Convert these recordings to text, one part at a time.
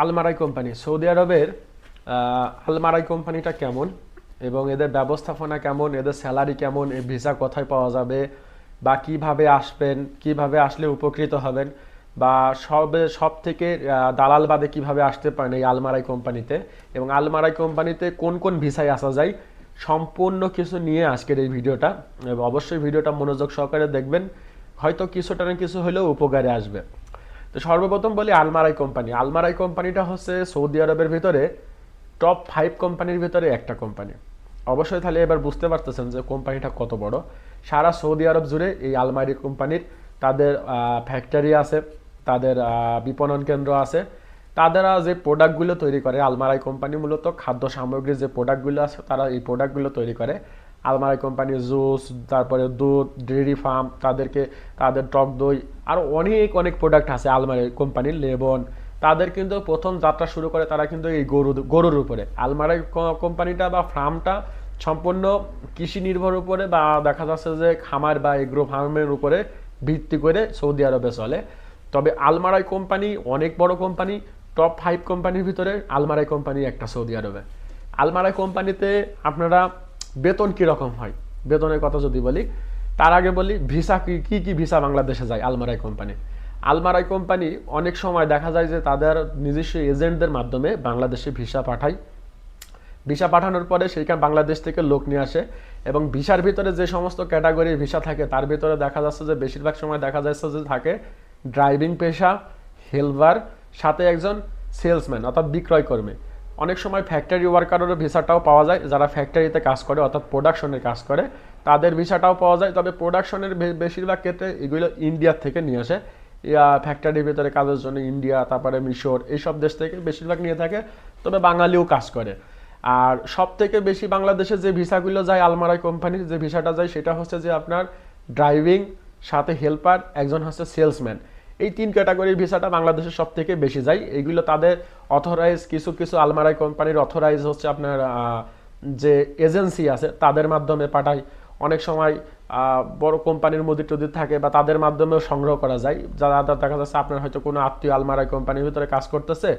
Almarai company. Saudi আরবের Almarai কোম্পানিটা কেমন এবং এদের ব্যবস্থাপনা কেমন, এদের স্যালারি কেমন এই ভিসা কোথায় পাওয়া যাবে বা কীভাবে আসবেন, কীভাবে আসলে উপকৃত হবেন বা সবে সব থেকে দালাল বাদে কীভাবে আসতে পারেন এই আলমারাই কোম্পানিতে এবং আলমারাই কোম্পানিতে কোন কোন ভিসায় আসা যায় সম্পূর্ণ কিছু নিয়ে আজকের এই ভিডিওটা। অবশ্যই ভিডিওটা মনোযোগ সহকারে দেখবেন, হয়তো কিছুটা না কিছু হলেও উপকারে আসবে। তো সর্বপ্রথম বলি আলমারাই কোম্পানি। আলমারাই কোম্পানিটা হচ্ছে সৌদি আরবের ভিতরে টপ ফাইভ কোম্পানির ভিতরে একটা কোম্পানি। অবশ্যই তাহলে এবার বুঝতে পারতেছেন যে কোম্পানিটা কত বড়। সারা সৌদি আরব জুড়ে এই আলমারি কোম্পানির তাদের ফ্যাক্টরি আছে, তাদের বিপণন কেন্দ্র আছে। তাদেরা যে প্রোডাক্টগুলো তৈরি করে, আলমারাই কোম্পানি মূলত খাদ্য সামগ্রীর যে প্রোডাক্টগুলো আছে, তারা এই প্রোডাক্টগুলো তৈরি করে। আলমারাই কোম্পানির জুস তারপরে দুধ ডেয়ারি ফার্ম তাদেরকে, তাদের টক দই আরও অনেক অনেক প্রোডাক্ট আছে আলমারি কোম্পানির লেবন তাদের কিন্তু প্রথম যাত্রা শুরু করে তারা কিন্তু এই গরু গরুর উপরে। আলমারাই কোম্পানিটা বা ফার্মটা সম্পূর্ণ কৃষি নির্ভর উপরে বা দেখা যাচ্ছে যে খামার বা এগ্রো ফার্মের উপরে ভিত্তি করে সৌদি আরবে চলে। তবে আলমারাই কোম্পানি অনেক বড় কোম্পানি টপ ফাইভ কোম্পানির ভিতরে আলমারাই কোম্পানি একটা সৌদি আরবে। আলমারাই কোম্পানিতে আপনারা বেতন কীরকম হয়? বেতনের কথা যদি বলি, তার আগে বলি, ভিসা কি কি ভিসা বাংলাদেশে যায়? Almarai company. আলমারাই কোম্পানি অনেক সময় দেখা যায় যে তাদের নিজস্ব এজেন্টদের মাধ্যমে বাংলাদেশে ভিসা পাঠায়। ভিসা পাঠানোর পরে সেইখানে বাংলাদেশ থেকে লোক নিয়ে আসে এবং ভিসার ভিতরে যে সমস্ত ক্যাটাগরির ভিসা থাকে, তার ভিতরে দেখা যাচ্ছে যে বেশিরভাগ সময় দেখা যাচ্ছে যে থাকে ড্রাইভিং পেশা, হেলভার, সাথে একজন সেলসম্যান অর্থাৎ বিক্রয় কর্মী অনেক সময় ফ্যাক্টরি ওয়ার্কারেরও ভিসাটাও পাওয়া যায়, যারা ফ্যাক্টরিতে কাজ করে, অর্থাৎ প্রোডাকশনের কাজ করে, তাদের ভিসাটাও পাওয়া যায়। তবে প্রোডাকশনের বেশিরভাগ ক্ষেত্রে এগুলো ইন্ডিয়ার থেকে নিয়ে আসে। ফ্যাক্টরির ভিতরে কাজের জন্য ইন্ডিয়া তারপরে মিশর এইসব দেশ থেকে বেশিরভাগ নিয়ে থাকে, তবে বাঙালিও কাজ করে। আর সব থেকে বেশি বাংলাদেশে যে ভিসাগুলো যায় আলমারাই কোম্পানির যে ভিসাটা যায়, সেটা হচ্ছে যে আপনার ড্রাইভিং সাথে হেল্পার একজন হচ্ছে সেলসম্যান এই তিন ক্যাটাগরির ভিসাটা বাংলাদেশে সব থেকে বেশি যায়। এইগুলো তাদের অথরাইজ কিছু কিছু আলমারাই কোম্পানির অথরাইজ হচ্ছে আপনার যে এজেন্সি আছে, তাদের মাধ্যমে পাঠায়। অনেক সময় বড় কোম্পানির মধ্যে টদির থাকে বা তাদের মাধ্যমেও সংগ্রহ করা যায় যারা দেখা যাচ্ছে আপনার হয়তো কোনো আত্মীয় আলমারাই কোম্পানির ভিতরে কাজ করতেছে,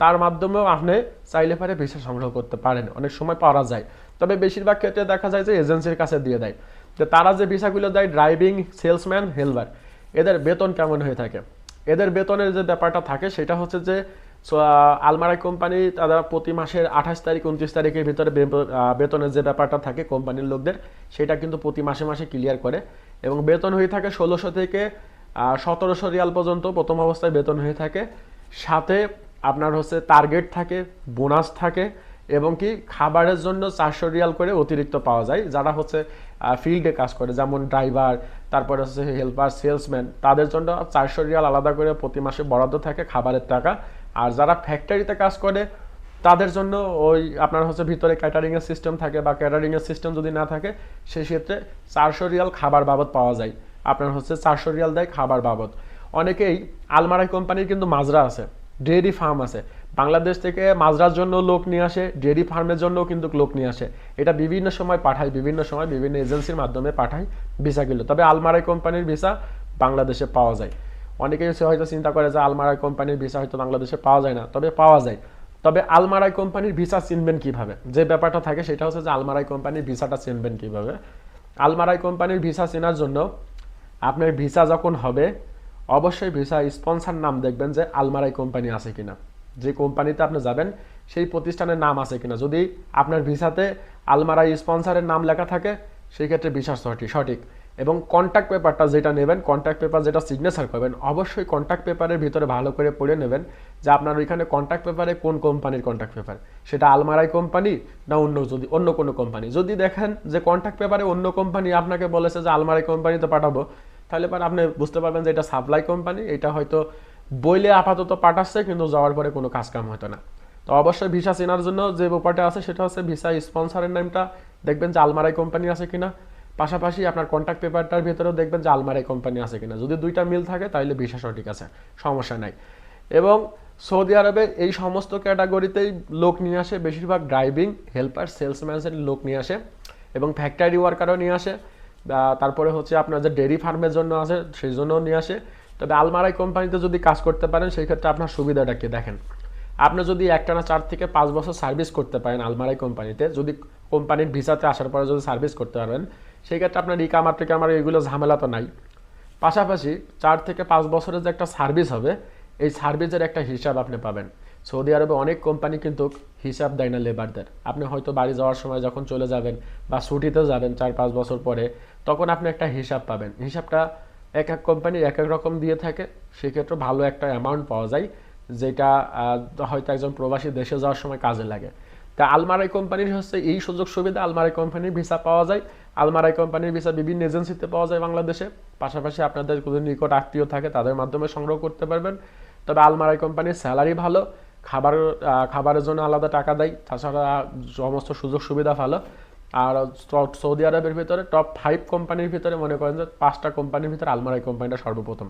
তার মাধ্যমেও আপনি চাইলে পারে ভিসা সংগ্রহ করতে পারেন। অনেক সময় পাওয়া যায়। তবে বেশিরভাগ ক্ষেত্রে দেখা যায় যে এজেন্সির কাছে দিয়ে দেয়। তো তারা যে ভিসাগুলো দেয় ড্রাইভিং সেলসম্যান হেলভার এদের বেতন কেমন হয়ে থাকে? এদের বেতনের যে ব্যাপারটা থাকে, সেটা হচ্ছে যে আলমারাই কোম্পানি তারা প্রতি মাসের আঠাশ তারিখ, উনত্রিশ তারিখের ভিতরে বেতনের যে ব্যাপারটা থাকে কোম্পানির লোকদের, সেটা কিন্তু প্রতি মাসে মাসে ক্লিয়ার করে। এবং বেতন হয়ে থাকে ষোলোশো থেকে সতেরোশো রিয়াল পর্যন্ত প্রথম অবস্থায় বেতন হয়ে থাকে। সাথে আপনার হচ্ছে টার্গেট থাকে বোনাস থাকে এবং কি খাবারের জন্য চারশো রিয়াল করে অতিরিক্ত পাওয়া যায়, যারা হচ্ছে ফিল্ডে কাজ করে, যেমন ড্রাইভার তারপরে হচ্ছে হেল্পার সেলসম্যান তাদের জন্য চারশো রিয়াল আলাদা করে প্রতি মাসে বরাদ্দ থাকে খাবারের টাকা। আর যারা ফ্যাক্টরিতে কাজ করে, তাদের জন্য ওই আপনার হচ্ছে ভিতরে ক্যাটারিংয়ের সিস্টেম থাকে বা ক্যাটারিংয়ের সিস্টেম যদি না থাকে, সেই ক্ষেত্রে চারশো রিয়াল খাবার বাবদ পাওয়া যায়। আপনার হচ্ছে চারশো রিয়াল দেয় খাবার বাবদ। অনেকেই আলমারাই কোম্পানির কিন্তু মাজরা আছে ডেয়ারি ফার্ম আছে। বাংলাদেশ থেকে মাজরার জন্য লোক নিয়ে আসে, ডেয়ারি ফার্মের জন্যও কিন্তু লোক নিয়ে আসে। এটা বিভিন্ন সময় পাঠায়, বিভিন্ন সময় বিভিন্ন এজেন্সির মাধ্যমে পাঠায় ভিসাগুলো তবে আলমারাই কোম্পানির ভিসা বাংলাদেশে পাওয়া যায়। অনেকেই হয়তো চিন্তা করে যে আলমারাই কোম্পানির ভিসা হয়তো বাংলাদেশে পাওয়া যায় না, তবে পাওয়া যায়। তবে আলমারাই কোম্পানির ভিসা চিনবেন কীভাবে? যে ব্যাপারটা থাকে সেটা হচ্ছে যে আলমারাই কোম্পানির ভিসাটা চিনবেন কীভাবে? আলমারাই কোম্পানির ভিসা চেনার জন্য আপনার ভিসা যখন হবে, অবশ্যই ভিসা স্পন্সর নাম দেখবেন যে আলমারাই কোম্পানি আছে কিনা। যে কোম্পানিতে আপনি যাবেন, সেই প্রতিষ্ঠানের নাম আছে কিনা। যদি আপনার ভিসাতে আলমারাই স্পন্সরের নাম লেখা থাকে, সেই ক্ষেত্রে ভিসা সঠিক সঠিক। এবং কন্ট্যাক্ট পেপারটা যেটা নেবেন কন্ট্যাক্ট পেপার যেটা সিগনেচার করবেন, অবশ্যই কন্ট্যাক্ট পেপারের ভিতরে ভালো করে পড়ে নেবেন যে আপনার ওইখানে কন্ট্যাক্ট পেপারে কোন কোম্পানির কন্ট্যাক্ট পেপার সেটা আলমারাই কোম্পানি না অন্য যদি, অন্য কোনো কোম্পানি যদি দেখেন যে কন্ট্যাক্ট পেপারে অন্য কোম্পানি আপনাকে বলেছে যে আলমারাই কোম্পানিতে পাঠাবো, তাহলে পরে আপনি বুঝতে পারবেন যে এটা সাপ্লাই কোম্পানি এটা হয়তো বইলে আপাতত পাঠাচ্ছে কিন্তু যাওয়ার পরে কোনো কাজ কাম হতো না। তো অবশ্যই ভিসা চেনার জন্য যে ব্যাপারটা আছে, সেটা হচ্ছে ভিসা স্পন্সরের নামটা। দেখবেন যে আলমারাই কোম্পানি আছে কিনা। পাশাপাশি আপনার কন্ট্যাক্ট পেপারটার ভিতরেও দেখবেন যে আলমারাই কোম্পানি আছে কিনা। যদি দুইটা মিল থাকে তাহলে ভিসা সঠিক আছে, সমস্যা নাই। এবং সৌদি আরবে এই সমস্ত ক্যাটাগরিতেই লোক নিয়ে আসে, বেশিরভাগ ড্রাইভিং, হেল্পার সেলসম্যানের লোক নিয়ে আসে এবং ফ্যাক্টরি ওয়ার্কারও নিয়ে আসে। তারপরে হচ্ছে আপনার যে ডেয়ারি ফার্মের জন্য আছে, সেই জন্যও নিয়ে আসে। তবে আলমারাই কোম্পানিতে যদি কাজ করতে পারেন, সেই ক্ষেত্রে আপনার সুবিধাটা কি দেখেন? আপনি যদি একটানা চার থেকে পাঁচ বছর সার্ভিস করতে পারেন আলমারাই কোম্পানিতে, যদি কোম্পানির ভিসাতে আসার পরে যদি সার্ভিস করতে পারবেন, সেই ক্ষেত্রে আপনার ইকামার টিকামার এগুলো ঝামেলা তো নাই। পাশাপাশি চার থেকে পাঁচ বছরের যে একটা সার্ভিস হবে, এই সার্ভিসের একটা হিসাব আপনি পাবেন। সৌদি আরবে অনেক কোম্পানি কিন্তু হিসাব দেয় না লেবারদের। আপনি হয়তো বাড়ি যাওয়ার সময় যখন চলে যাবেন বা ছুটিতে যাবেন চার পাঁচ বছর পরে, তখন আপনি একটা হিসাব পাবেন। হিসাবটা এক এক কোম্পানি এক এক রকম দিয়ে থাকে, সেক্ষেত্রে ভালো একটা অ্যামাউন্ট পাওয়া যায়, যেটা হয়তো একজন প্রবাসী দেশে যাওয়ার সময় কাজে লাগে। তা আলমারাই কোম্পানির হচ্ছে এই সুযোগ সুবিধা আলমারাই কোম্পানির ভিসা পাওয়া যায়। আলমারাই কোম্পানির ভিসা বিভিন্ন এজেন্সিতে পাওয়া যায় বাংলাদেশে। পাশাপাশি আপনাদের কোনো নিকট আত্মীয় থাকে, তাদের মাধ্যমে সংগ্রহ করতে পারবেন। তবে আলমারাই কোম্পানির স্যালারি ভালো, খাবার খাবারের জন্য আলাদা টাকা দেয়, তাছাড়া সমস্ত সুযোগ সুবিধা ভালো। আর সৌদি আরবের ভিতরে টপ ফাইভ কোম্পানির ভিতরে মনে করেন যে পাঁচটা কোম্পানির ভিতরে আলমারাই কোম্পানিটা সর্বপ্রথম।